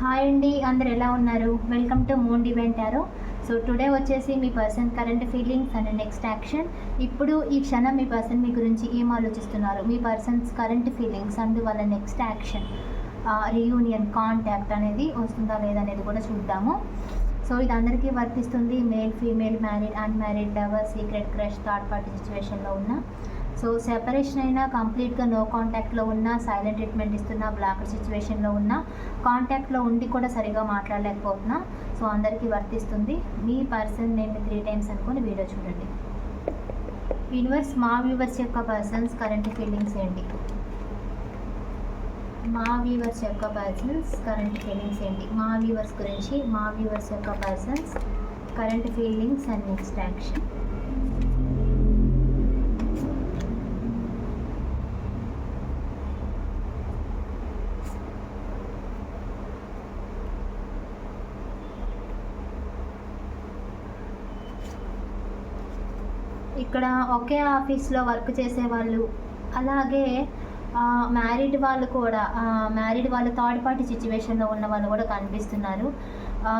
Hi అండి అందరు ఎలా ఉన్నారు? Welcome to moon event so today వచ్చేసి మీ person current feelings and next action ఇప్పుడు ఈ క్షణం మీ పర్సన్ మీ గురించి ఏం ఆలోచిస్తున్నారు? మీ పర్సన్స్ కరెంట్ ఫీలింగ్స్ అండ్ వాళ్ళ నెక్స్ట్ యాక్షన్ రీయూనియన్ కాంటాక్ట్ అనేది వస్తుందా లేదా అనేది కూడా చూద్దాము. సో ఇది అందరికీ వర్తిస్తుంది. Male female married unmarried lover secret crush third party సిచ్యువేషన్లో ఉన్న సో సెపరేషన్ అయినా కంప్లీట్గా నో కాంటాక్ట్లో ఉన్న సైలెంట్ ట్రీట్మెంట్ ఇస్తున్నా బ్లాక్ సిచ్యువేషన్లో ఉన్న కాంటాక్ట్లో ఉండి కూడా సరిగా మాట్లాడలేకపోతున్నా. సో అందరికీ వర్తిస్తుంది. మీ పర్సన్ నేను త్రీ టైమ్స్ అనుకుని వీడియో చూడండి. యూనివర్స్ మా వ్యూవర్స్ యొక్క పర్సన్స్ కరెంట్ ఫీలింగ్స్ ఏంటి? మా వ్యూవర్స్ యొక్క పర్సన్స్ కరెంట్ ఫీలింగ్స్ ఏంటి? మా వ్యూవర్స్ గురించి మా వ్యూవర్స్ యొక్క persons current feelings and next action ఇక్కడ ఒకే ఆఫీస్లో వర్క్ చేసే వాళ్ళు అలాగే మ్యారీడ్ వాళ్ళు కూడా మ్యారీడ్ వాళ్ళు థర్డ్ పార్టీ సిచ్యువేషన్లో ఉన్న వాళ్ళు కూడా కనిపిస్తున్నారు.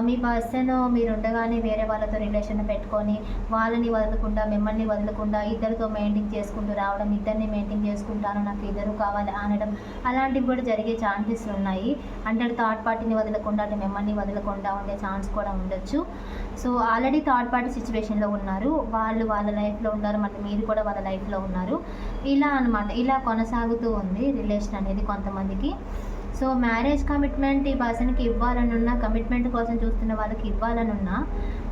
మీ పర్సన్ మీరు ఉండగానే వేరే వాళ్ళతో రిలేషన్ పెట్టుకొని వాళ్ళని వదలకుండా మిమ్మల్ని వదలకుండా ఇద్దరితో మెయింటైన్ చేసుకుంటూ రావడం ఇద్దరిని మెయింటైన్ చేసుకుంటాను నాకు ఇద్దరు కావాలి అనడం అలాంటివి కూడా జరిగే ఛాన్సెస్ ఉన్నాయి. అంటే థర్డ్ పార్టీని వదలకుండా అంటే మిమ్మల్ని వదలకుండా ఉండే ఛాన్స్ కూడా ఉండొచ్చు. సో ఆల్రెడీ థర్డ్ పార్టీ సిచ్యువేషన్లో ఉన్నారు. వాళ్ళు వాళ్ళ లైఫ్లో ఉన్నారు మళ్ళీ మీరు కూడా వాళ్ళ లైఫ్లో ఉన్నారు. ఇలా అనమాట ఇలా కొనసాగుతూ ఉంది రిలేషన్ అనేది కొంతమందికి. సో మ్యారేజ్ కమిట్మెంట్ ఈ పర్సన్కి ఇవ్వాలనున్నా కమిట్మెంట్ కోసం చూస్తున్న వాళ్ళకి ఇవ్వాలనున్నా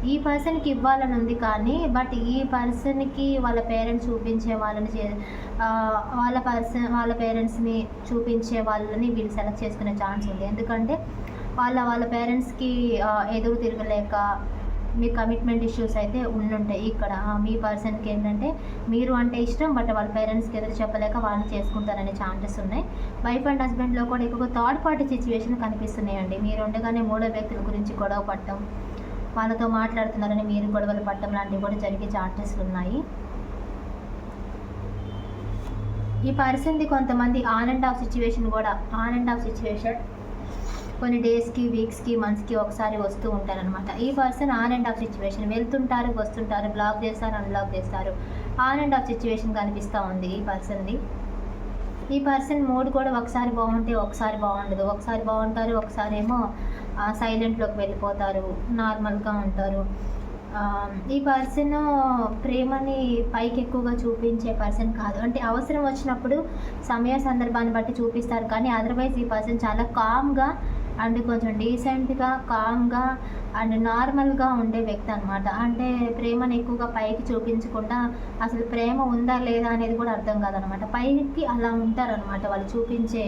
ఈ పర్సన్కి ఇవ్వాలని ఉంది కానీ బట్ ఈ పర్సన్కి వాళ్ళ పేరెంట్స్ చూపించే వాళ్ళని చే వాళ్ళ పర్సన్ వాళ్ళ పేరెంట్స్ని చూపించే వాళ్ళని వీళ్ళు సెలెక్ట్ చేసుకునే ఛాన్స్ ఉంది. ఎందుకంటే వాళ్ళ వాళ్ళ పేరెంట్స్కి ఎదురు తిరగలేక మీ కమిట్మెంట్ ఇష్యూస్ అయితే ఉండుంటాయి. ఇక్కడ మీ పర్సన్కి ఏంటంటే మీరు అంటే ఇష్టం బట్ వాళ్ళ పేరెంట్స్కి ఎదురు చెప్పలేక వాళ్ళు చేసుకుంటారనే ఛాన్సెస్ ఉన్నాయి. వైఫ్ అండ్ హస్బెండ్లో కూడా ఎక్కువ థర్డ్ పార్టీ సిచ్యువేషన్ కనిపిస్తున్నాయండి. మీరు ఉండగానే మూడో వ్యక్తుల గురించి గొడవ పడటం వాళ్ళతో మాట్లాడుతున్నారని మీరు గొడవలు పడటం లాంటివి కూడా జరిగే ఛాన్సెస్ ఉన్నాయి. ఈ పర్సన్ది కొంతమంది ఆన్ అండ్ ఆఫ్ సిచ్యువేషన్ కూడా ఆన్ అండ్ ఆఫ్ సిచ్యువేషన్ కొన్ని డేస్కి వీక్స్కి మంత్స్కి ఒకసారి వస్తూ ఉంటారనమాట ఈ person on and off situation వెళ్తుంటారు వస్తుంటారు బ్లాక్ చేస్తారు అన్బ్లాక్ చేస్తారు. ఆన్ అండ్ ఆఫ్ సిచ్యువేషన్ కనిపిస్తూ ఉంది ఈ పర్సన్ది ఈ పర్సన్ మూడ్ కూడా ఒకసారి బాగుంటే ఒకసారి బాగుండదు. ఒకసారి బాగుంటారు ఒకసారి ఏమో సైలెంట్లోకి వెళ్ళిపోతారు నార్మల్గా ఉంటారు. ఈ పర్సన్ ప్రేమని పైకి ఎక్కువగా చూపించే పర్సన్ కాదు. అంటే అవసరం వచ్చినప్పుడు సమయ సందర్భాన్ని బట్టి చూపిస్తారు. కానీ అదర్వైజ్ ఈ పర్సన్ చాలా కామ్గా అండ్ కొంచెం డీసెంట్గా కామ్గా అండ్ నార్మల్గా ఉండే వ్యక్తి అనమాట అంటే ప్రేమను ఎక్కువగా పైకి చూపించకుండా అసలు ప్రేమ ఉందా లేదా అనేది కూడా అర్థం కాదనమాట పైకి అలా ఉంటారనమాట వాళ్ళు చూపించే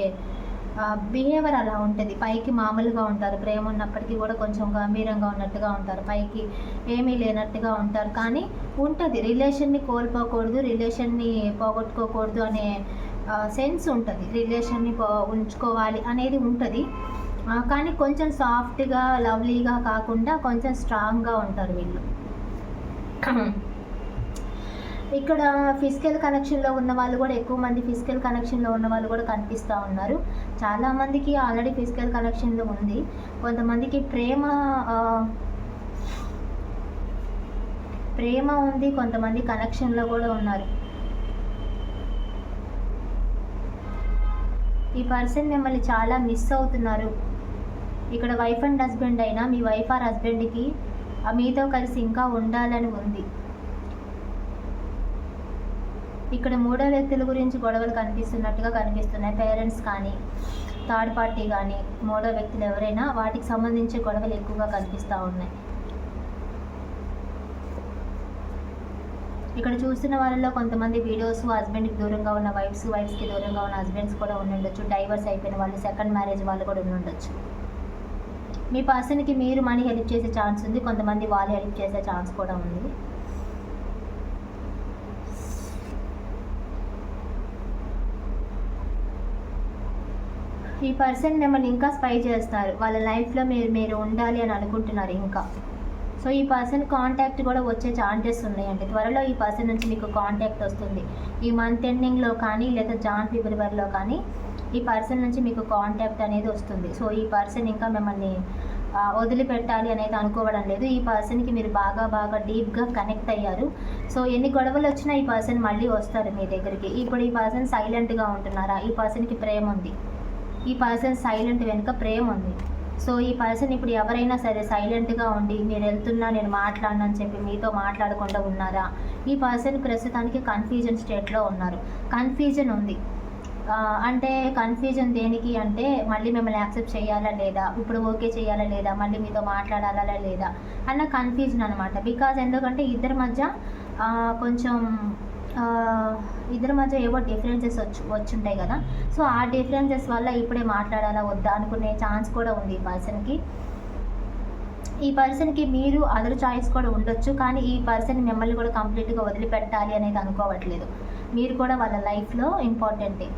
బిహేవియర్ అలా ఉంటుంది. పైకి మామూలుగా ఉంటారు. ప్రేమ ఉన్నప్పటికీ కూడా కొంచెం గంభీరంగా ఉన్నట్టుగా ఉంటారు. పైకి ఏమీ లేనట్టుగా ఉంటారు. కానీ ఉంటుంది. రిలేషన్ని కోల్పోకూడదు. రిలేషన్ని పోగొట్టుకోకూడదు అనే సెన్స్ ఉంటుంది. రిలేషన్ని పో ఉంచుకోవాలి అనేది ఉంటుంది. కానీ కొంచెం సాఫ్ట్గా లవ్లీగా కాకుండా కొంచెం స్ట్రాంగ్గా ఉంటారు వీళ్ళు. ఇక్కడ ఫిజికల్ కనెక్షన్లో ఉన్న వాళ్ళు కూడా ఎక్కువ మంది ఫిజికల్ కనెక్షన్లో ఉన్న వాళ్ళు కూడా కనిపిస్తూ ఉన్నారు. చాలామందికి ఆల్రెడీ ఫిజికల్ కనెక్షన్లో ఉంది. కొంతమందికి ప్రేమ ప్రేమ ఉంది. కొంతమంది కనెక్షన్లో కూడా ఉన్నారు. ఈ పర్సన్ మిమ్మల్ని చాలా మిస్ అవుతున్నారు. ఇక్కడ వైఫ్ అండ్ హస్బెండ్ అయినా మీ వైఫ్ ఆర్ హస్బెండ్కి మీతో కలిసి ఇంకా ఉండాలని ఉంది. ఇక్కడ మూడో వ్యక్తుల గురించి గొడవలు కనిపిస్తున్నట్టుగా కనిపిస్తున్నాయి. పేరెంట్స్ కానీ థర్డ్ పార్టీ కానీ మూడో వ్యక్తులు ఎవరైనా వాటికి సంబంధించి గొడవలు ఎక్కువగా కనిపిస్తూ ఉన్నాయి. ఇక్కడ చూస్తున్న వాళ్ళలో కొంతమంది వీడియోస్ హస్బెండ్కి దూరంగా ఉన్న వైఫ్స్ వైఫ్స్కి దూరంగా ఉన్న హస్బెండ్స్ కూడా ఉండుండొచ్చు డైవర్స్ అయిపోయిన వాళ్ళు సెకండ్ మ్యారేజ్ వాళ్ళు కూడా ఉండుండొచ్చు మీ పర్సన్కి మీరు మనీ హెల్ప్ చేసే ఛాన్స్ ఉంది కొంతమంది వాళ్ళు హెల్ప్ చేసే ఛాన్స్ కూడా ఉంది. ఈ పర్సన్ మిమ్మల్ని ఇంకా స్పై చేస్తారు. వాళ్ళ లైఫ్లో మీరు మీరు ఉండాలి అని అనుకుంటున్నారు ఇంకా. సో ఈ పర్సన్ కాంటాక్ట్ కూడా వచ్చే ఛాన్సెస్ ఉన్నాయండి. త్వరలో ఈ పర్సన్ నుంచి మీకు కాంటాక్ట్ వస్తుంది. ఈ మంత్ ఎండింగ్లో కానీ లేదా జాన్ ఫిబ్రవరిలో కానీ ఈ పర్సన్ నుంచి మీకు కాంటాక్ట్ అనేది వస్తుంది. సో ఈ పర్సన్ ఇంకా మిమ్మల్ని వదిలిపెట్టాలి అనేది అనుకోవడం లేదు. ఈ పర్సన్కి మీరు బాగా బాగా డీప్గా కనెక్ట్ అయ్యారు. సో ఎన్ని గొడవలు వచ్చినా ఈ పర్సన్ మళ్ళీ వస్తారు మీ దగ్గరికి. ఇప్పుడు ఈ పర్సన్ సైలెంట్గా ఉంటున్నారా? ఈ పర్సన్కి ప్రేమ ఉంది. ఈ పర్సన్ సైలెంట్ వెనుక ప్రేమ ఉంది. సో ఈ పర్సన్ ఇప్పుడు ఎవరైనా సరే సైలెంట్గా ఉండి మీరు వెళ్తున్నా నేను మాట్లాడను అని చెప్పి మీతో మాట్లాడకుండా ఉన్నారా? ఈ పర్సన్ ప్రస్తుతానికి కన్ఫ్యూజన్ స్టేట్లో ఉన్నారు. కన్ఫ్యూజన్ ఉంది. అంటే కన్ఫ్యూజన్ దేనికి అంటే మళ్ళీ మిమ్మల్ని యాక్సెప్ట్ చేయాలా లేదా? ఇప్పుడు ఓకే చేయాలా లేదా? మళ్ళీ మీతో మాట్లాడాలా లేదా? అన్న కన్ఫ్యూజన్ అనమాట బికాజ్ ఎందుకంటే ఇద్దరి మధ్య కొంచెం ఇద్దరి మధ్య ఏవో డిఫరెన్సెస్ వచ్చి వచ్చుంటాయి కదా. సో ఆ డిఫరెన్సెస్ వల్ల ఇప్పుడే మాట్లాడాలా వద్దా అనుకునే ఛాన్స్ కూడా ఉంది ఈ పర్సన్కి ఈ పర్సన్కి మీరు అదర్ చాయిస్ కూడా ఉండొచ్చు కానీ ఈ పర్సన్ మిమ్మల్ని కూడా కంప్లీట్గా వదిలిపెట్టాలి అనేది అనుకోవట్లేదు. మీరు కూడా వాళ్ళ లైఫ్లో ఇంపార్టెంటే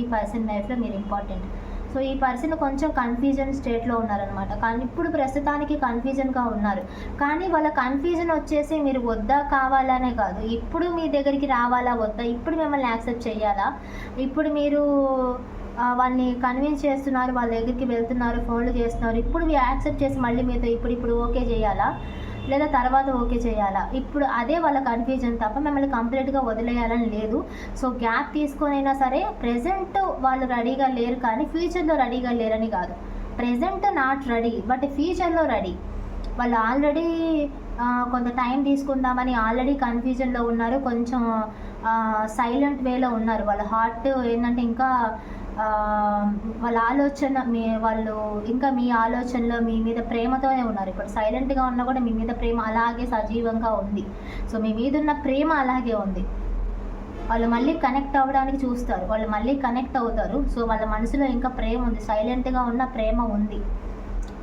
ఈ పర్సన్ లైఫ్లో మీరు ఇంపార్టెంట్ సో ఈ పర్సన్ కొంచెం కన్ఫ్యూజన్ స్టేట్లో ఉన్నారనమాట కానీ ఇప్పుడు ప్రస్తుతానికి కన్ఫ్యూజన్గా ఉన్నారు. కానీ వాళ్ళ కన్ఫ్యూజన్ వచ్చేసి మీరు వద్దా కావాలనే కాదు. ఇప్పుడు మీ దగ్గరికి రావాలా వద్దా? ఇప్పుడు మిమ్మల్ని యాక్సెప్ట్ చేయాలా? ఇప్పుడు మీరు వాళ్ళని కన్విన్స్ చేస్తున్నారు వాళ్ళ దగ్గరికి వెళ్తున్నారు ఫోన్లు చేస్తున్నారు. ఇప్పుడు మీరు యాక్సెప్ట్ చేసి మళ్ళీ మీతో ఇప్పుడు ఇప్పుడు ఓకే చేయాలా? లేదా తర్వాత ఓకే చేయాలా? ఇప్పుడు అదే వాళ్ళ కన్ఫ్యూజన్ తప్ప మిమ్మల్ని కంప్లీట్గా వదిలేయాలని లేదు. సో గ్యాప్ తీసుకొనైనా సరే ప్రజెంట్ వాళ్ళు రెడీగా లేరు కానీ ఫ్యూచర్లో రెడీగా లేరని కాదు. ప్రజెంట్ నాట్ రెడీ బట్ ఫ్యూచర్లో రెడీ వాళ్ళు ఆల్రెడీ కొంత టైం తీసుకుందామని ఆల్రెడీ కన్ఫ్యూజన్లో ఉన్నారు. కొంచెం సైలెంట్ వేలో ఉన్నారు. వాళ్ళ హార్ట్ ఏంటంటే ఇంకా వాళ్ళ ఆలోచన మీ వాళ్ళు ఇంకా మీ ఆలోచనలో మీ మీద ప్రేమతోనే ఉన్నారు. ఇప్పుడు సైలెంట్గా ఉన్నా కూడా మీ మీద ప్రేమ అలాగే సజీవంగా ఉంది. సో మీ మీద ఉన్న ప్రేమ అలాగే ఉంది. వాళ్ళు మళ్ళీ కనెక్ట్ అవ్వడానికి చూస్తారు. వాళ్ళు మళ్ళీ కనెక్ట్ అవుతారు. సో వాళ్ళ మనసులో ఇంకా ప్రేమ ఉంది. సైలెంట్గా ఉన్న ప్రేమ ఉంది.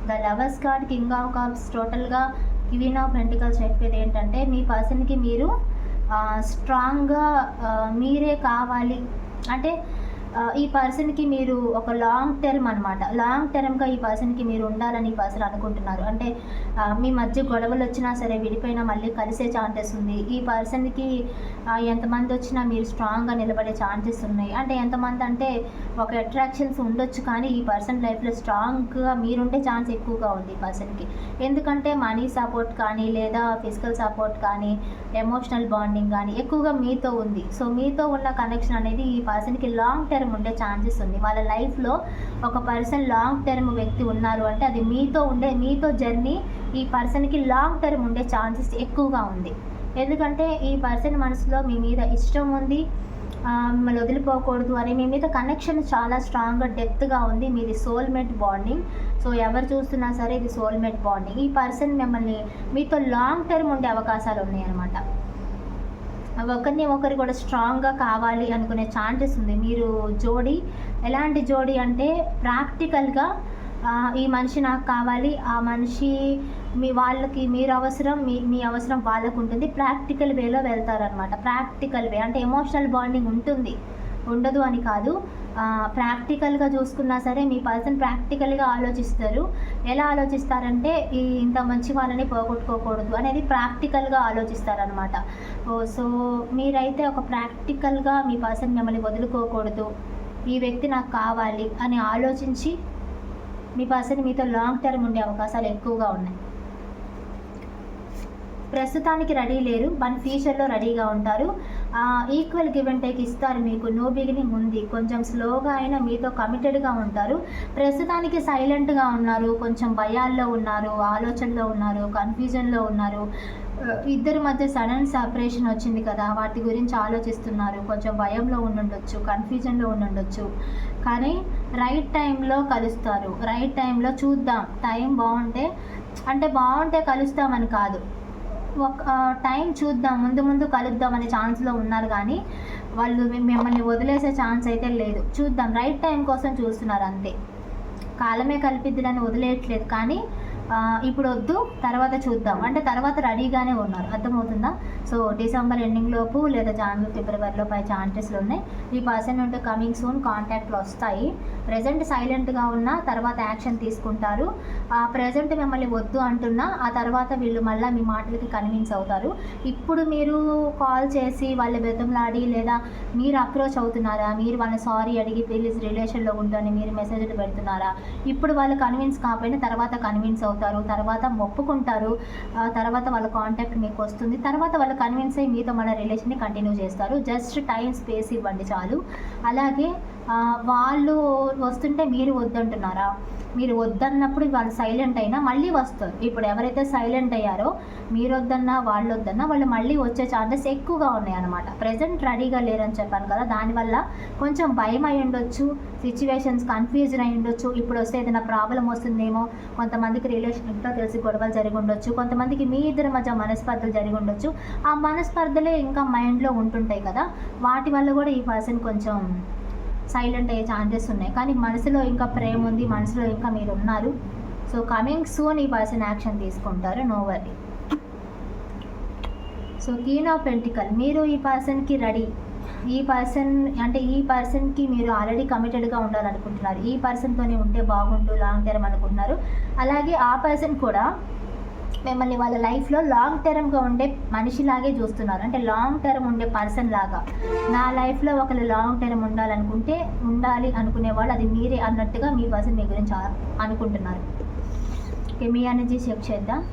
The lovers card king of cups టోటల్గా క్వీన్ ఆఫ్ పెంటికల్స్ చెప్పేది ఏంటంటే మీ పర్సన్కి మీరు స్ట్రాంగ్గా మీరే కావాలి. అంటే ఈ పర్సన్కి మీరు ఒక లాంగ్ టర్మ్ అనమాట లాంగ్ టర్మ్గా ఈ పర్సన్కి మీరు ఉండాలని ఈ పర్సన్ అనుకుంటున్నారు. అంటే మీ మధ్య గొడవలు వచ్చినా సరే విడిపోయినా మళ్ళీ కలిసే ఛాన్సెస్ ఉంది. ఈ పర్సన్కి ఎంతమంది వచ్చినా మీరు స్ట్రాంగ్గా నిలబడే ఛాన్సెస్ ఉన్నాయి. అంటే ఎంతమంది అంటే ఒక అట్రాక్షన్స్ ఉండొచ్చు కానీ ఈ పర్సన్ లైఫ్లో స్ట్రాంగ్గా మీరుండే ఛాన్స్ ఎక్కువగా ఉంది ఈ పర్సన్కి ఎందుకంటే మనీ సపోర్ట్ కానీ లేదా ఫిజికల్ సపోర్ట్ కానీ ఎమోషనల్ బాండింగ్ కానీ ఎక్కువగా మీతో ఉంది. సో మీతో ఉన్న కనెక్షన్ అనేది ఈ పర్సన్కి లాంగ్ టర్మ్ ఉండే ఛాన్సెస్ ఉంది. వాళ్ళ లైఫ్లో ఒక పర్సన్ లాంగ్ టర్మ్ వ్యక్తి ఉన్నారు అంటే అది మీతో ఉండే మీతో జర్నీ ఈ పర్సన్కి లాంగ్ టర్మ్ ఉండే ఛాన్సెస్ ఎక్కువగా ఉంది. ఎందుకంటే ఈ పర్సన్ మనసులో మీ మీద ఇష్టం ఉంది. మిమ్మల్ని వదిలిపోకూడదు అని మీ మీద కనెక్షన్ చాలా స్ట్రాంగ్గా డెప్త్గా ఉంది. మీది సోల్మేట్ బాండింగ్ సో ఎవరు చూస్తున్నా సరే ఇది సోల్మేట్ బాండింగ్ ఈ పర్సన్ మిమ్మల్ని మీతో లాంగ్ టర్మ్ ఉండే అవకాశాలు ఉన్నాయన్నమాట. ఒకరిని ఒకరు కూడా స్ట్రాంగ్గా కావాలి అనుకునే ఛాన్సెస్ ఉంది. మీరు జోడి ఎలాంటి జోడి అంటే ప్రాక్టికల్గా ఈ మనిషి నాకు కావాలి ఆ మనిషి మీ వాళ్ళకి మీరు అవసరం మీ మీ అవసరం వాళ్ళకు ఉంటుంది. ప్రాక్టికల్ వేలో వెళ్తారనమాట ప్రాక్టికల్ వే అంటే ఎమోషనల్ బాండింగ్ ఉంటుంది. ఉండదు అని కాదు. ప్రాక్టికల్గా చూసుకున్నా సరే మీ పర్సన్ ప్రాక్టికల్గా ఆలోచిస్తారు. ఎలా ఆలోచిస్తారంటే ఈ ఇంత మంచి వాళ్ళని పోగొట్టుకోకూడదు అనేది ప్రాక్టికల్గా ఆలోచిస్తారనమాట సో మీరైతే ఒక ప్రాక్టికల్గా మీ పర్సన్ మిమ్మల్ని వదులుకోకూడదు. ఈ వ్యక్తి నాకు కావాలి అని ఆలోచించి మీ పర్సన్ మీతో లాంగ్ టర్మ్ ఉండే అవకాశాలు ఎక్కువగా ఉన్నాయి. ప్రస్తుతానికి రెడీ లేరు. మన ఫ్యూచర్లో రెడీగా ఉంటారు. ఈక్వల్ గివ్ అండ్ టేక్ ఇస్తారు మీకు. నో బిగినింగ్ ఉంది. కొంచెం స్లోగా అయినా మీతో కమిటెడ్గా ఉంటారు. ప్రస్తుతానికి సైలెంట్గా ఉన్నారు. కొంచెం భయాల్లో ఉన్నారు. ఆలోచనలో ఉన్నారు. కన్ఫ్యూజన్లో ఉన్నారు. ఇద్దరి మధ్య సడన్ సపరేషన్ వచ్చింది కదా. వాటి గురించి ఆలోచిస్తున్నారు. కొంచెం భయంలో ఉండుండొచ్చు కన్ఫ్యూజన్లో ఉండుండొచ్చు. కానీ రైట్ టైంలో కలుస్తారు. రైట్ టైంలో చూద్దాం. టైం బాగుంటే అంటే బాగుంటే కలుస్తామని కాదు. ఒక టైం చూద్దాం ముందు ముందు కలుద్దాం అనే ఛాన్స్లో ఉన్నారు కానీ వాళ్ళు మిమ్మల్ని వదిలేసే ఛాన్స్ అయితే లేదు. చూద్దాం రైట్ టైం కోసం చూస్తున్నారు అంతే. కాలమే కల్పిద్దులని వదిలేయట్లేదు కానీ ఇప్పుడు వద్దు తర్వాత చూద్దాం. అంటే తర్వాత రెడీగానే ఉన్నారు. అర్థమవుతుందా? సో డిసెంబర్ ఎండింగ్ లోపు లేదా జనవరి ఫిబ్రవరిలో పై ఛాన్సెస్లు ఉన్నాయి. ఈ పర్సన్ ఉంటే కమింగ్ సూన్ కాంటాక్ట్లు వస్తాయి. ప్రజెంట్ సైలెంట్గా ఉన్నా తర్వాత యాక్షన్ తీసుకుంటారు. ఆ ప్రజెంట్ మిమ్మల్ని వద్దు అంటున్నా ఆ తర్వాత వీళ్ళు మళ్ళీ మీ మాటలకి కన్విన్స్ అవుతారు. ఇప్పుడు మీరు కాల్ చేసి వాళ్ళ బెతంలాడి లేదా మీరు అప్రోచ్ అవుతున్నారా మీరు వాళ్ళని సారీ అడిగి ప్లీజ్ రిలేషన్లో ఉండని మీరు మెసేజ్లు పెడుతున్నారా ఇప్పుడు వాళ్ళు కన్విన్స్ కాకపోయినా తర్వాత కన్విన్స్ అవుతారు. తర్వాత ఒప్పుకుంటారు ఆ తర్వాత వాళ్ళ కాంటాక్ట్ మీకు వస్తుంది. తర్వాత వాళ్ళు కన్విన్స్ అయ్యి మీతో మన రిలేషన్ని కంటిన్యూ చేస్తారు. జస్ట్ టైం స్పేస్ ఇవ్వండి చాలు. అలాగే వాళ్ళు వస్తుంటే మీరు వద్దంటున్నారా? మీరు వద్దన్నప్పుడు వాళ్ళు సైలెంట్ అయినా మళ్ళీ వస్తారు. ఇప్పుడు ఎవరైతే సైలెంట్ అయ్యారో మీరు వద్దన్నా వాళ్ళు వద్దన్నా వాళ్ళు మళ్ళీ వచ్చే ఛాన్సెస్ ఎక్కువగా ఉన్నాయి అనమాట ప్రజెంట్ రెడీగా లేరని చెప్పాను కదా దానివల్ల కొంచెం భయం అయి ఉండొచ్చు సిచ్యువేషన్స్ కన్ఫ్యూజన్ అయి ఉండొచ్చు. ఇప్పుడు వస్తే ఏదైనా ప్రాబ్లం వస్తుందేమో కొంతమందికి రిలేషన్తో తెలిసి గొడవలు జరిగి ఉండొచ్చు కొంతమందికి మీ ఇద్దరి మధ్య మనస్పర్ధలు జరిగి ఉండొచ్చు. ఆ మనస్పర్ధలే ఇంకా మైండ్లో ఉంటుంటాయి కదా వాటి వల్ల కూడా ఈ పర్సన్ కొంచెం సైలెంట్ అయ్యే ఛాన్సెస్ ఉన్నాయి. కానీ మనసులో ఇంకా ప్రేమ ఉంది మనసులో ఇంకా మీరు ఉన్నారు. సో కమింగ్ సూన్ ఈ పర్సన్ యాక్షన్ తీసుకుంటారు. No worry so queen of pentacle మీరు ఈ పర్సన్కి రెడీ ఈ పర్సన్ అంటే ఈ పర్సన్కి మీరు ఆల్రెడీ కమిటెడ్గా ఉండాలనుకుంటున్నారు. ఈ పర్సన్తోనే ఉంటే బాగుండు లాంగ్ టర్మ్ అనుకుంటున్నారు. అలాగే ఆ పర్సన్ కూడా మిమ్మల్ని వాళ్ళ లైఫ్లో లాంగ్ టర్మ్గా ఉండే మనిషిలాగే చూస్తున్నారు. అంటే లాంగ్ టర్మ్ ఉండే పర్సన్ లాగా. నా లైఫ్లో ఒకరు లాంగ్ టర్మ్ ఉండాలనుకుంటే ఉండాలి అనుకునే వాళ్ళు అది మీరే అన్నట్టుగా మీ పర్సన్ మీ గురించి అనుకుంటున్నారు. ఓకే మీ ఎనర్జీ చెక్ చేద్దాం.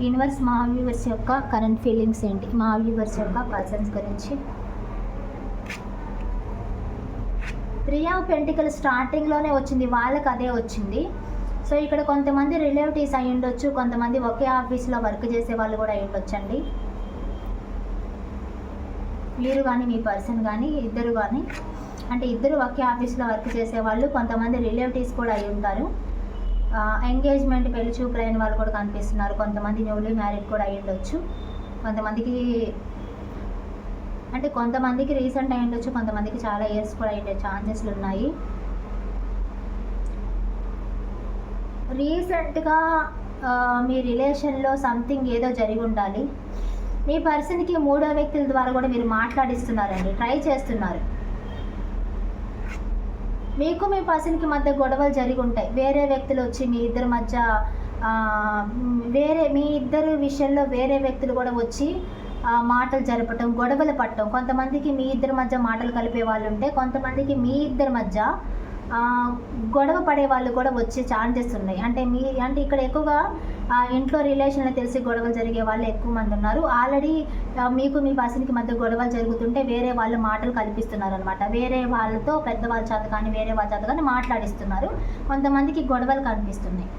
యూనివర్స్ మా వ్యూవర్స్ యొక్క కరెంట్ ఫీలింగ్స్ ఏంటి? మా వ్యూవర్స్ యొక్క పర్సన్స్ గురించి. త్రీ ఆఫ్ పెంటికల్ స్టార్టింగ్లోనే వచ్చింది. వాళ్ళకి అదే వచ్చింది. సో ఇక్కడ కొంతమంది రిలేటివ్స్ అయి ఉండొచ్చు కొంతమంది ఒకే ఆఫీస్లో వర్క్ చేసే వాళ్ళు కూడా అయి ఉండొచ్చండి. మీరు కానీ మీ పర్సన్ కానీ ఇద్దరు కానీ అంటే ఇద్దరు ఒకే ఆఫీస్లో వర్క్ చేసే వాళ్ళు కొంతమంది రిలేటివ్స్ కూడా అయి ఉంటారు. ఎంగేజ్మెంట్ పెళ్ళి చూపులైన వాళ్ళు కూడా కనిపిస్తున్నారు. కొంతమంది న్యూలీ మ్యారీడ్ కూడా అయి ఉండొచ్చు. కొంతమందికి అంటే కొంతమందికి రీసెంట్ అయి ఉండొచ్చు కొంతమందికి చాలా ఇయర్స్ కూడా అయ్యే ఛాన్సెస్లు ఉన్నాయి. రీసెంట్గా మీ రిలేషన్లో సంథింగ్ ఏదో జరిగి ఉండాలి. మీ పర్సన్కి మూడో వ్యక్తుల ద్వారా కూడా మీరు మాట్లాడిస్తున్నారండి. ట్రై చేస్తున్నారు. మీకు మీ పర్సన్కి మధ్య గొడవలు జరిగి ఉంటాయి. వేరే వ్యక్తులు వచ్చి మీ ఇద్దరి మధ్య వేరే మీ ఇద్దరు విషయంలో వేరే వ్యక్తులు కూడా వచ్చి మాటలు జరపటం గొడవలు పట్టడం కొంతమందికి మీ ఇద్దరి మధ్య మాటలు కలిపే వాళ్ళు ఉంటే కొంతమందికి మీ ఇద్దరి మధ్య గొడవ పడే వాళ్ళు కూడా వచ్చే ఛాన్సెస్ ఉన్నాయి. అంటే మీ అంటే ఇక్కడ ఎక్కువగా ఇంట్లో రిలేషన్లు తెలిసి గొడవలు జరిగే వాళ్ళు ఎక్కువ మంది ఉన్నారు. ఆల్రెడీ మీకు మీ పర్సన్కి మధ్య గొడవలు జరుగుతుంటే వేరే వాళ్ళు మాటలు కల్పిస్తున్నారు అనమాట వేరే వాళ్ళతో పెద్దవాళ్ళ చేత కానీ వేరే వాళ్ళ చేత కానీ మాట్లాడిస్తున్నారు. కొంతమందికి గొడవలు కనిపిస్తున్నాయి.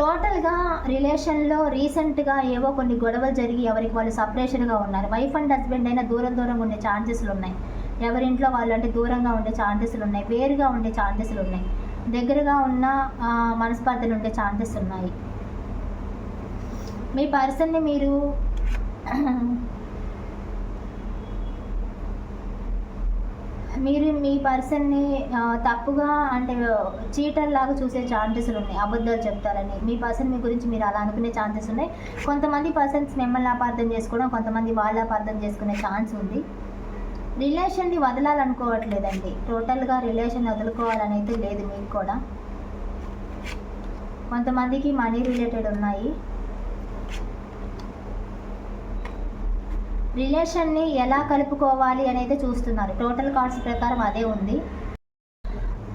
టోటల్గా రిలేషన్లో రీసెంట్గా ఏవో కొన్ని గొడవలు జరిగి ఎవరికి వాళ్ళు సపరేషన్గా ఉన్నారు. వైఫ్ అండ్ హస్బెండ్ అయినా దూరం దూరంగా ఉండే ఛాన్సెస్లు ఉన్నాయి. ఎవరింట్లో వాళ్ళు అంటే దూరంగా ఉండే ఛాన్సెస్లు ఉన్నాయి వేరుగా ఉండే ఛాన్సెస్లు ఉన్నాయి దగ్గరగా ఉన్న మనస్పర్ధలు ఉండే ఛాన్సెస్ ఉన్నాయి. మీ పర్సన్ని మీరు మీరు మీ పర్సన్ని తప్పుగా అంటే చీటర్ లాగా చూసే ఛాన్సెస్లు ఉన్నాయి అబద్ధాలు చెప్తారని. మీ పర్సన్ మీ గురించి మీరు అలా అనుకునే ఛాన్సెస్ ఉన్నాయి. కొంతమంది పర్సన్స్ మిమ్మల్ని అపార్థం చేసుకోవడం కొంతమంది వాళ్ళు అపార్థం చేసుకునే ఛాన్స్ ఉంది. రిలేషన్ని వదలాలనుకోవట్లేదండి. టోటల్గా రిలేషన్ వదులుకోవాలని అయితే లేదు మీకు కూడా. కొంతమందికి మనీ రిలేటెడ్ ఉన్నాయి. రిలేషన్ని ఎలా కలుపుకోవాలి అని అయితే చూస్తున్నారు. టోటల్ కార్డ్స్ ప్రకారం అదే ఉంది.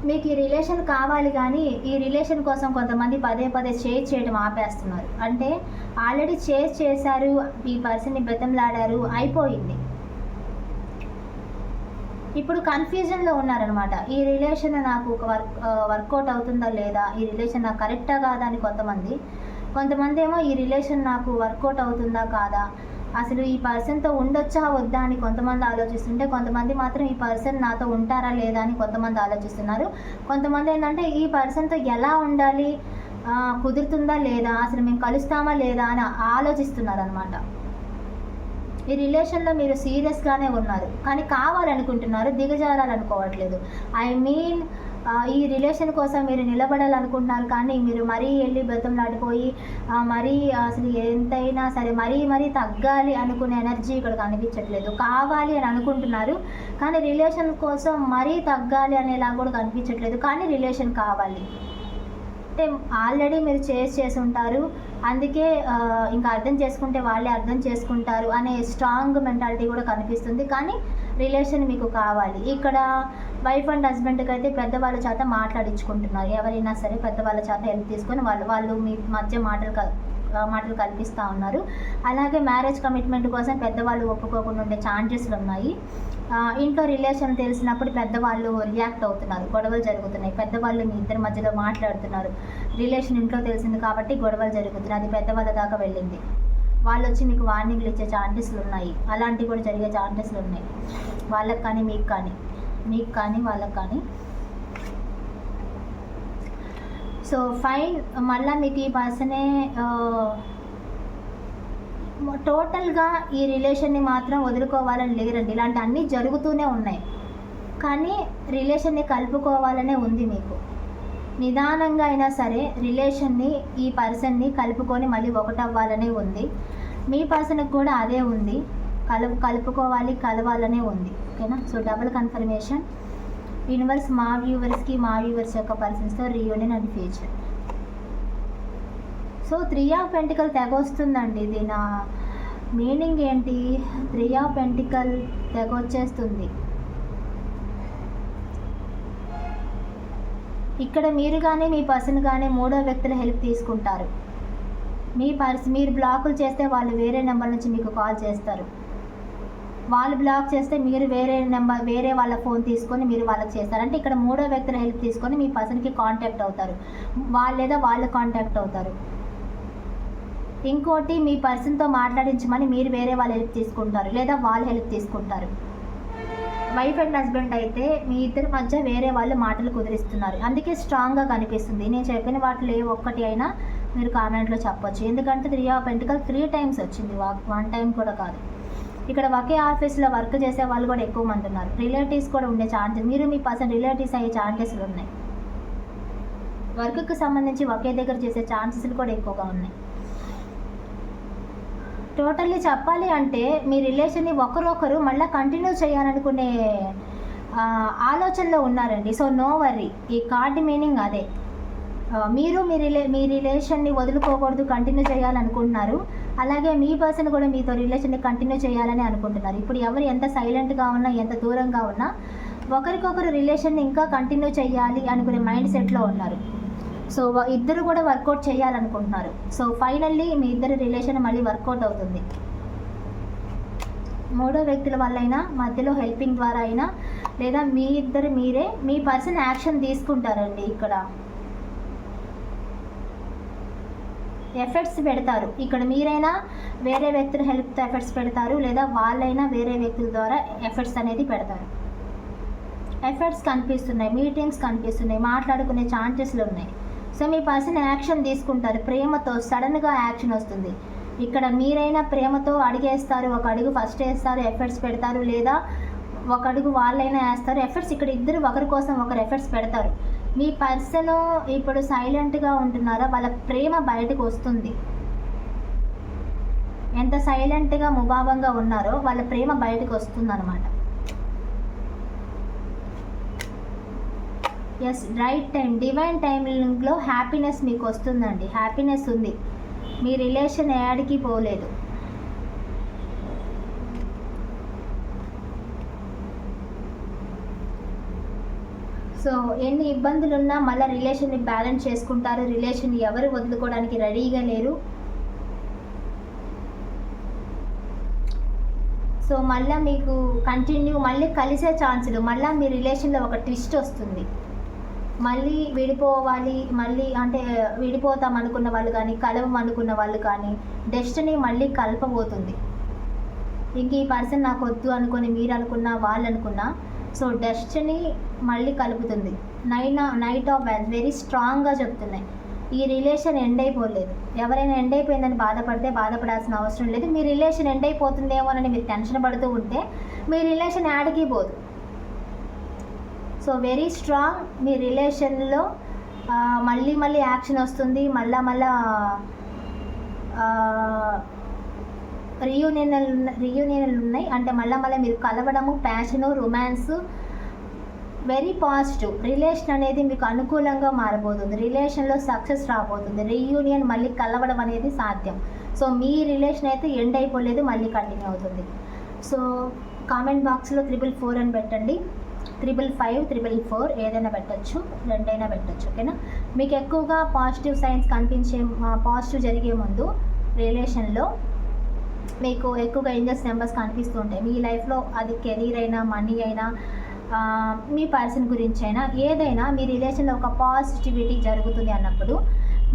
మీకు ఈ రిలేషన్ కావాలి కానీ ఈ రిలేషన్ కోసం కొంతమంది పదే పదే చేజ్ చేయడం ఆపేస్తున్నారు. అంటే ఆల్రెడీ చేజ్ చేశారు ఈ పర్సన్ని బెతంలాడారు అయిపోయింది. ఇప్పుడు కన్ఫ్యూజన్లో ఉన్నారనమాట ఈ రిలేషన్ నాకు ఒక వర్క్ వర్కౌట్ అవుతుందా లేదా? ఈ రిలేషన్ నాకు కరెక్టా కాదా అని కొంతమంది. కొంతమంది ఏమో ఈ రిలేషన్ నాకు వర్కౌట్ అవుతుందా కాదా? అసలు ఈ పర్సన్తో ఉండొచ్చా వద్దా అని కొంతమంది ఆలోచిస్తుంటే కొంతమంది మాత్రం ఈ పర్సన్ నాతో ఉంటారా లేదా అని కొంతమంది ఆలోచిస్తున్నారు. కొంతమంది ఏంటంటే ఈ పర్సన్తో ఎలా ఉండాలి? కుదురుతుందా లేదా? అసలు మేము కలుస్తామా లేదా అని ఆలోచిస్తున్నారు అనమాట ఈ రిలేషన్లో మీరు సీరియస్గానే ఉన్నారు. కానీ కావాలనుకుంటున్నారు దిగజారాలనుకోవట్లేదు. ఐ మీన్ ఈ రిలేషన్ కోసం మీరు నిలబడాలనుకుంటున్నారు. కానీ మీరు మరీ వెళ్ళి బెత్తంలాడిపోయి ఆ, మరీ అసలు ఎంతైనా సరే మరీ మరీ తగ్గాలి అనుకునే ఎనర్జీ ఇక్కడ కనిపించట్లేదు. కావాలి అని అనుకుంటున్నారు కానీ రిలేషన్ కోసం మరీ తగ్గాలి అనేలా కూడా కనిపించట్లేదు. కానీ రిలేషన్ కావాలి. అంటే ఆల్రెడీ మీరు చేసి చేసి ఉంటారు. అందుకే ఇంకా అర్థం చేసుకుంటే వాళ్ళే అర్థం చేసుకుంటారు అనే స్ట్రాంగ్ మెంటాలిటీ కూడా కనిపిస్తుంది. కానీ రిలేషన్ మీకు కావాలి. ఇక్కడ వైఫ్ అండ్ హస్బెండ్కి అయితే పెద్దవాళ్ళ చేత మాట్లాడించుకుంటున్నారు. ఎవరైనా సరే పెద్దవాళ్ళ చేత హెల్ప్ తీసుకొని వాళ్ళు వాళ్ళు మీ మధ్య మాటలు మాటలు కల్పిస్తూ ఉన్నారు. అలాగే మ్యారేజ్ కమిట్మెంట్ కోసం పెద్దవాళ్ళు ఒప్పుకోకుండా ఉండే ఛాన్సెస్లు ఉన్నాయి. ఇంట్లో రిలేషన్ తెలిసినప్పుడు పెద్దవాళ్ళు రియాక్ట్ అవుతున్నారు. గొడవలు జరుగుతున్నాయి. పెద్దవాళ్ళు మీ ఇద్దరి మధ్యలో మాట్లాడుతున్నారు. రిలేషన్ ఇంట్లో తెలిసింది కాబట్టి గొడవలు జరుగుతున్నాయి. అది పెద్దవాళ్ళ దాకా వెళ్ళింది. వాళ్ళు వచ్చి మీకు వార్నింగ్లు ఇచ్చే ఛాన్సెస్లు ఉన్నాయి. అలాంటివి కూడా జరిగే ఛాన్సెస్లు ఉన్నాయి. వాళ్ళకి కానీ మీకు కానీ మీకు కానీ వాళ్ళకి కానీ. సో ఫైన్ మళ్ళీ మీకు ఈ పర్సనే టోటల్గా ఈ రిలేషన్ని మాత్రం వదులుకోవాలని లేరండి ఇలాంటి అన్నీ జరుగుతూనే ఉన్నాయి. కానీ రిలేషన్ని కలుపుకోవాలనే ఉంది మీకు. నిదానంగా అయినా సరే రిలేషన్ని ఈ పర్సన్ని కలుపుకొని మళ్ళీ ఒకటవ్వాలనే ఉంది. మీ పర్సన్కి కూడా అదే ఉంది. కలు కలుపుకోవాలి కలవాలనే ఉంది. ఓకేనా? So double confirmation. యూనివర్స్ మా వ్యూవర్స్కి మా వ్యూవర్స్ యొక్క పర్సన్స్తో reunion and future so three of pentacle తెగ వస్తుందండి ఇది నా మీనింగ్ ఏంటి? త్రీ ఆఫ్ పెంటికల్ తెగ వచ్చేస్తుంది ఇక్కడ మీరు కానీ మీ పర్సన్ కానీ మూడో వ్యక్తుల హెల్ప్ తీసుకుంటారు. మీ పర్స్ మీరు బ్లాకులు చేస్తే వాళ్ళు వేరే నెంబర్ నుంచి మీకు కాల్ చేస్తారు. వాళ్ళు బ్లాక్ చేస్తే మీరు వేరే నెంబర్ వేరే వాళ్ళ ఫోన్ తీసుకొని మీరు వాళ్ళకి చేస్తారంటే ఇక్కడ మూడో వ్యక్తుల హెల్ప్ తీసుకొని మీ పర్సన్కి కాంటాక్ట్ అవుతారు. వాళ్ళు లేదా వాళ్ళు కాంటాక్ట్ అవుతారు. ఇంకోటి మీ పర్సన్తో మాట్లాడించమని మీరు వేరే వాళ్ళు హెల్ప్ తీసుకుంటారు. లేదా వాళ్ళు హెల్ప్ తీసుకుంటారు. వైఫ్ అండ్ హస్బెండ్ అయితే మీ ఇద్దరి మధ్య వేరే వాళ్ళు మాటలు కుదిరిస్తున్నారు. అందుకే స్ట్రాంగ్గా కనిపిస్తుంది. నేను చెప్పిన వాటిలో ఏ ఒక్కటి అయినా మీరు కామెంట్లో చెప్పొచ్చు. ఎందుకంటే three of pentacle three times వచ్చింది. వన్ టైం కూడా కాదు. ఇక్కడ ఒకే ఆఫీస్లో వర్క్ చేసే వాళ్ళు కూడా ఎక్కువ మంది ఉన్నారు. రిలేటివ్స్ కూడా ఉండే ఛాన్సెస్ మీరు మీ పర్సన్ రిలేటివ్స్ అయ్యే ఛాన్సెస్లు ఉన్నాయి. వర్క్కి సంబంధించి ఒకే దగ్గర చేసే ఛాన్సెస్లు కూడా ఎక్కువగా ఉన్నాయి. టోటల్లీ చెప్పాలి అంటే మీ రిలేషన్ని ఒకరొకరు మళ్ళీ కంటిన్యూ చేయాలనుకునే ఆలోచనలో ఉన్నారండి. So no worry. ఈ కార్డ్ మీనింగ్ అదే. మీరు మీ రిలే మీ రిలేషన్ని వదులుకోకూడదు కంటిన్యూ చేయాలనుకుంటున్నారు. అలాగే మీ పర్సన్ కూడా మీతో రిలేషన్ని కంటిన్యూ చేయాలని అనుకుంటున్నారు. ఇప్పుడు ఎవరు ఎంత సైలెంట్గా ఉన్నా ఎంత దూరంగా ఉన్నా ఒకరికొకరు రిలేషన్ ఇంకా కంటిన్యూ చేయాలి అనుకునే మైండ్ సెట్లో ఉన్నారు. సో ఇద్దరు కూడా వర్కౌట్ చేయాలనుకుంటున్నారు. సో ఫైనల్లీ మీ ఇద్దరు రిలేషన్ మళ్ళీ వర్కౌట్ అవుతుంది. మూడో వ్యక్తుల వల్ల అయినా మధ్యలో హెల్పింగ్ ద్వారా అయినా లేదా మీ ఇద్దరు మీరే మీ పర్సన్ యాక్షన్ తీసుకుంటారండి ఇక్కడ. ఎఫర్ట్స్ పెడతారు. ఇక్కడ మీరైనా వేరే వ్యక్తుల హెల్ప్తో ఎఫర్ట్స్ పెడతారు లేదా వాళ్ళైనా వేరే వ్యక్తుల ద్వారా ఎఫర్ట్స్ అనేది పెడతారు. ఎఫర్ట్స్ కనిపిస్తున్నాయి మీటింగ్స్ కనిపిస్తున్నాయి మాట్లాడుకునే ఛాన్సెస్లు ఉన్నాయి. సో మీ పర్సన్ యాక్షన్ తీసుకుంటారు ప్రేమతో సడన్గా యాక్షన్ వస్తుంది. ఇక్కడ మీరైనా ప్రేమతో అడిగేస్తారు ఒక అడుగు ఫస్ట్ వేస్తారు ఎఫర్ట్స్ పెడతారు లేదా ఒక అడుగు వాళ్ళైనా వేస్తారు ఎఫర్ట్స్ ఇక్కడ ఇద్దరు ఒకరి కోసం ఒకరు ఎఫర్ట్స్ పెడతారు. మీ పర్సన్ ఇప్పుడు సైలెంట్గా ఉంటున్నారో? వాళ్ళ ప్రేమ బయటకు వస్తుంది. ఎంత సైలెంట్గా ముభావంగా ఉన్నారో వాళ్ళ ప్రేమ బయటకు వస్తుంది అనమాట ఎస్ రైట్ టైం డివైన్ టైంలో హ్యాపీనెస్ మీకు వస్తుందండి. హ్యాపీనెస్ ఉంది. మీ రిలేషన్ యాడికి పోలేదు. సో ఎన్ని ఇబ్బందులు ఉన్నా మళ్ళీ రిలేషన్ని బ్యాలెన్స్ చేసుకుంటారు. రిలేషన్ ఎవరు వదులుకోవడానికి రెడీగా లేరు. సో మళ్ళీ మీకు కంటిన్యూ మళ్ళీ కలిసే ఛాన్సులు. మళ్ళీ మీ రిలేషన్లో ఒక ట్విస్ట్ వస్తుంది. మళ్ళీ విడిపోవాలి మళ్ళీ అంటే విడిపోతాం అనుకున్న వాళ్ళు కానీ కలవం అనుకున్న వాళ్ళు కానీ డెస్టినీ మళ్ళీ కలపబోతుంది. ఇంక ఈ పర్సన్ నాకు వద్దు అనుకొని మీరు అనుకున్నా వాళ్ళు అనుకున్నా సో డెస్టినీ మళ్ళీ కలుపుతుంది. Nine knight of wands very స్ట్రాంగ్గా చెప్తున్నాయి. ఈ రిలేషన్ ఎండ్ అయిపోలేదు. ఎవరైనా ఎండ్ అయిపోయిందని బాధపడితే బాధపడాల్సిన అవసరం లేదు. మీ రిలేషన్ ఎండ్ అయిపోతుందేమోనని మీరు టెన్షన్ పడుతూ ఉంటే మీ రిలేషన్ యాడికి పోదు. సో వెరీ స్ట్రాంగ్ మీ రిలేషన్లో మళ్ళీ మళ్ళీ యాక్షన్ వస్తుంది. మళ్ళా మళ్ళా రియూనియన్ రియూనియన్లు ఉన్నాయి అంటే మళ్ళీ మళ్ళీ మీరు కలవడము passion romance very positive. Relation అనేది మీకు అనుకూలంగా మారబోతుంది. రిలేషన్లో సక్సెస్ రాబోతుంది. రీయూనియన్ మళ్ళీ కలవడం అనేది సాధ్యం. సో మీ రిలేషన్ అయితే ఎండ్ అయిపోలేదు మళ్ళీ కంటిన్యూ అవుతుంది. సో కామెంట్ బాక్స్లో త్రిబుల్ ఫోర్ అని పెట్టండి. త్రిబుల్ ఫైవ్ త్రిబుల్ ఫోర్ ఏదైనా పెట్టచ్చు రెండైనా పెట్టచ్చు ఓకేనా? మీకు ఎక్కువగా పాజిటివ్ సైన్స్ కనిపించే పాజిటివ్ జరిగే ముందు రిలేషన్లో మీకు ఎక్కువగా ఏంజల్స్ నెంబర్స్ కనిపిస్తూ ఉంటాయి మీ లైఫ్లో అది కెరీర్ అయినా మనీ అయినా మీ పర్సన్ గురించి అయినా ఏదైనా మీ రిలేషన్లో ఒక పాజిటివిటీ జరుగుతుంది అన్నప్పుడు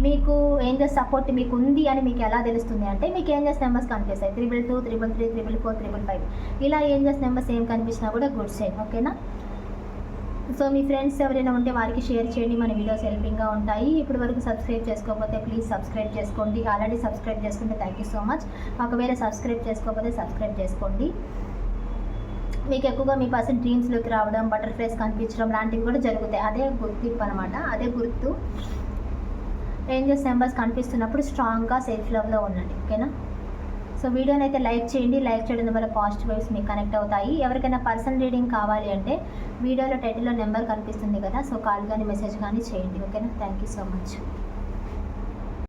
మీకు ఏంజల్స్ సపోర్ట్ మీకు ఉంది అని మీకు ఎలా తెలుస్తుంది అంటే మీకు ఏంజల్స్ నెంబర్స్ కనిపిస్తాయి? Triple two triple three triple four triple five ఇలా ఏంజల్స్ నెంబర్స్ ఏం కనిపించినా కూడా గుడ్ సైన్ ఓకేనా సో మీ ఫ్రెండ్స్ ఎవరైనా ఉంటే వారికి షేర్ చేయండి. మన వీడియోస్ హెల్పింగ్గా ఉంటాయి. ఇప్పటి వరకు సబ్స్క్రైబ్ చేసుకోకపోతే ప్లీజ్ సబ్స్క్రైబ్ చేసుకోండి. ఆల్రెడీ సబ్స్క్రైబ్ చేసుకుంటే థ్యాంక్ యూ సో మచ్. ఒకవేళ సబ్స్క్రైబ్ చేసుకోకపోతే సబ్స్క్రైబ్ చేసుకోండి. మీకు ఎక్కువగా మీ పర్సన్ డ్రీమ్స్లోకి రావడం బటర్ఫ్లైస్ కనిపించడం లాంటివి కూడా జరుగుతాయి. అదే గుర్తింపు అనమాట అదే గుర్తు. ఏంజల్స్ నెంబర్స్ కనిపిస్తున్నప్పుడు స్ట్రాంగ్గా సెల్ఫ్ లవ్లో ఉండండి. ఓకేనా? సో వీడియోని అయితే లైక్ చేయండి. లైక్ చేయడం వల్ల పాజిటివ్ వైబ్స్ మీకు కనెక్ట్ అవుతాయి. ఎవరికైనా పర్సనల్ రీడింగ్ కావాలి అంటే వీడియోలో టైటిల్లో నెంబర్ కనిపిస్తుంది కదా సో కాల్ కానీ మెసేజ్ కానీ చేయండి. ఓకేనా? Thank you so much.